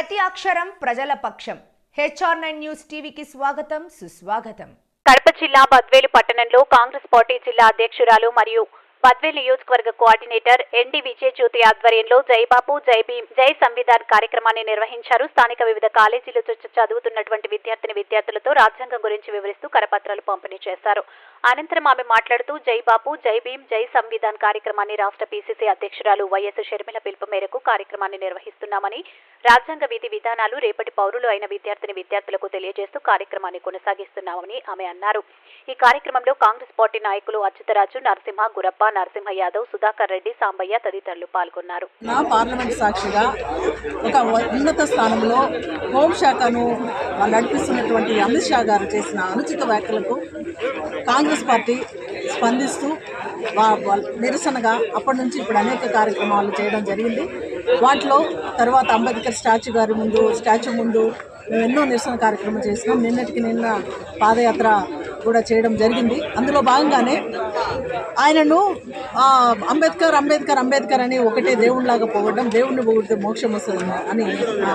ప్రతి అక్షరం ప్రజల పక్షం. హెచ్ఆర్ నైన్ న్యూస్ టీవీకి స్వాగతం సుస్వాగతం. కడప జిల్లా బద్వేలు పట్టణంలో కాంగ్రెస్ పార్టీ జిల్లా అధ్యక్షురాలు మరియు బద్వేలు నియోజకవర్గ కోఆర్డినేటర్ ఎన్డి విజయ్ జ్యోతి ఆధ్వర్యంలో జైబాబు జై భీమ్ జై సంవిధాన్ కార్యక్రమాన్ని నిర్వహించారు. స్థానిక వివిధ కాలేజీలు చదువుతున్నటువంటి విద్యార్థిని విద్యార్థులతో రాజ్యాంగం గురించి వివరిస్తూ కరపత్రాలు పంపిణీ చేశారు. అనంతరం ఆమె మాట్లాడుతూ జై బాపు జై భీం జై సంవిధాన్ కార్యక్రమాన్ని రాష్ట్ర పీసీసీ అధ్యక్షురాలు వైఎస్ షర్మిల పిలుపు మేరకు కార్యక్రమాన్ని నిర్వహిస్తున్నామని రాజ్యాంగ విధి విధానాలు రేపటి పౌరులు అయిన విద్యార్థిని విద్యార్థులకు తెలియజేస్తూ కార్యక్రమాన్ని కొనసాగిస్తున్నామని ఆమె అన్నారు. ఈ కార్యక్రమంలో కాంగ్రెస్ పార్టీ నాయకులు అచ్యుతరాజు నరసింహ గురప్ప నరసింహ యాదవ్ సుధాకర్ రెడ్డి సాంబయ్య తదితరులు పాల్గొన్నారు. నా పార్లమెంట్ సాక్షిగా ఒక ఉన్నత స్థానంలో హోంశాఖను నడిపిస్తున్నటువంటి అమిత్ షా గారు చేసిన అనుచిత వ్యాఖ్యలకు కాంగ్రెస్ పార్టీ స్పందిస్తూ వా- నిరసనగా అప్పటి నుంచి ఇప్పుడు అనేక కార్యక్రమాలు చేయడం జరిగింది. వాటిలో తర్వాత అంబేద్కర్ స్టాచ్యూ గారి ముందు స్టాచ్యూ ముందు మేము ఎన్నో నిరసన కార్యక్రమం చేసినాం. నిన్నటికి నిన్న పాదయాత్ర కూడా చేయడం జరిగింది. అందులో భాగంగానే ఆయనను అంబేద్కర్ అంబేద్కర్ అంబేద్కర్ అని ఒకటే దేవుడిలాగా పోగొట్టడం దేవుడిని పోగొడితే మోక్షం వస్తుంది అని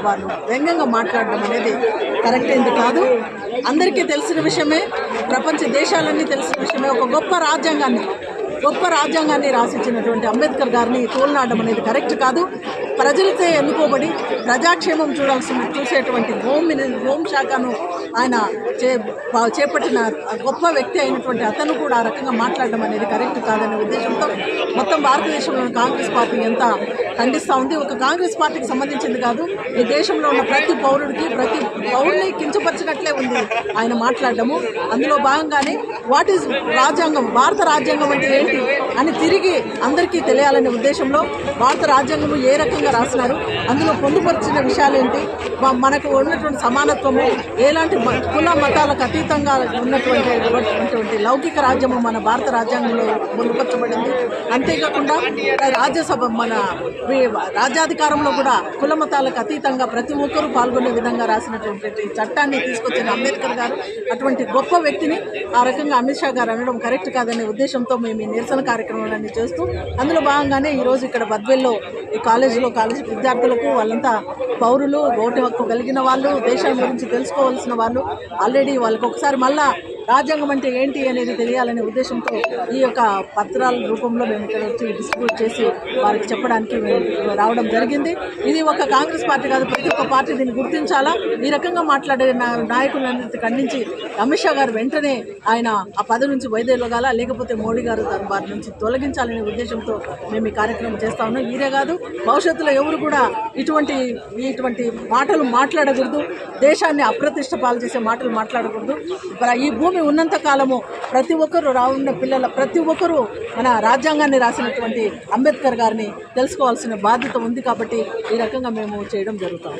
వాళ్ళు వ్యంగ్యంగా మాట్లాడడం అనేది కరెక్ట్ అయింది కాదు. అందరికీ తెలిసిన విషయమే ప్రపంచ దేశాలన్నీ తెలిసిన విషయమే ఒక గొప్ప రాజ్యాంగాన్ని గొప్ప రాజ్యాంగాన్ని రాసిచ్చినటువంటి అంబేద్కర్ గారిని తోలనాడడం అనేది కరెక్ట్ కాదు. ప్రజలతో ఎన్నుకోబడి ప్రజాక్షేమం చూడాల్సిన చూసేటువంటి హోమ్ హోమ్ శాఖను ఆయన చే చేపట్టిన గొప్ప వ్యక్తి అయినటువంటి అతను కూడా ఆ రకంగా మాట్లాడడం అనేది కరెక్ట్ కాదనే ఉద్దేశంతో మొత్తం భారతదేశంలోని కాంగ్రెస్ పార్టీ ఎంత ఖండిస్తూ ఉంది. ఒక కాంగ్రెస్ పార్టీకి సంబంధించింది కాదు ఈ దేశంలో ఉన్న ప్రతి పౌరుడికి ప్రతి పౌరుని కించపరిచినట్లే ఉంది ఆయన మాట్లాడడము. అందులో భాగంగానే వాట్ ఈజ్ రాజ్యాంగం భారత రాజ్యాంగం అంటే ఏంటి అని తిరిగి అందరికీ తెలియాలనే ఉద్దేశంలో భారత రాజ్యాంగం ఏ రకంగా రాసినారు అందులో పొందుపరిచిన విషయాలు ఏంటి? మనకు ఉన్నటువంటి సమానత్వము ఎలాంటి కుల మతాలకు అతీతంగా ఉన్నటువంటి లౌకిక రాజ్యము మన భారత రాజ్యాంగంలో పొందుపరచబడింది. అంతేకాకుండా రాజ్యసభ మన రాజ్యాధికారంలో కూడా కుల మతాలకు అతీతంగా ప్రతి ఒక్కరూ పాల్గొనే విధంగా రాసినటువంటి చట్టాన్ని తీసుకొచ్చిన అంబేద్కర్ గారు. అటువంటి గొప్ప వ్యక్తిని ఆ రకంగా అమిత్ షా గారు అనడం కరెక్ట్ కాదనే ఉద్దేశంతో మేము ఈ నిరసన కార్యక్రమాలన్నీ చేస్తూ అందులో భాగంగానే ఈరోజు ఇక్కడ బద్వెల్లో ఈ కాలేజీలో కాలేజీ విద్యార్థులకు వాళ్ళంతా పౌరులు ఓటు హక్కు కలిగిన వాళ్ళు దేశం గురించి తెలుసుకోవాల్సిన వాళ్ళు. ఆల్రెడీ వాళ్ళకి ఒకసారి మళ్ళా రాజ్యాంగం అంటే ఏంటి అనేది తెలియాలనే ఉద్దేశంతో ఈ యొక్క పత్రాల రూపంలో మేము ఇక్కడ వచ్చి డిస్ట్రిబ్యూట్ చేసి వారికి చెప్పడానికి రావడం జరిగింది. ఇది ఒక కాంగ్రెస్ పార్టీ కాదు ప్రతి ఒక్క పార్టీ దీన్ని గుర్తించాలా? ఈ రకంగా మాట్లాడే నా ఖండించి అమిత్ షా గారు వెంటనే ఆయన ఆ పదవి నుంచి వైద్యులుగాల లేకపోతే మోడీ గారు తన వారి నుంచి తొలగించాలనే ఉద్దేశంతో మేము ఈ కార్యక్రమం చేస్తా ఉన్నాం. ఈరే కాదు భవిష్యత్తులో ఎవరు కూడా ఇటువంటి ఇటువంటి మాటలు మాట్లాడకూడదు దేశాన్ని అప్రతిష్ట పాలు చేసే మాటలు మాట్లాడకూడదు. ఈ భూమి ఉన్నంత కాలము ప్రతి ఒక్కరు రావున్న పిల్లల ప్రతి ఒక్కరూ మన రాజ్యాంగాన్ని రాసినటువంటి అంబేద్కర్ గారిని తెలుసుకోవాల్సిన బాధ్యత ఉంది కాబట్టి ఈ రకంగా మేము చేయడం జరుగుతాం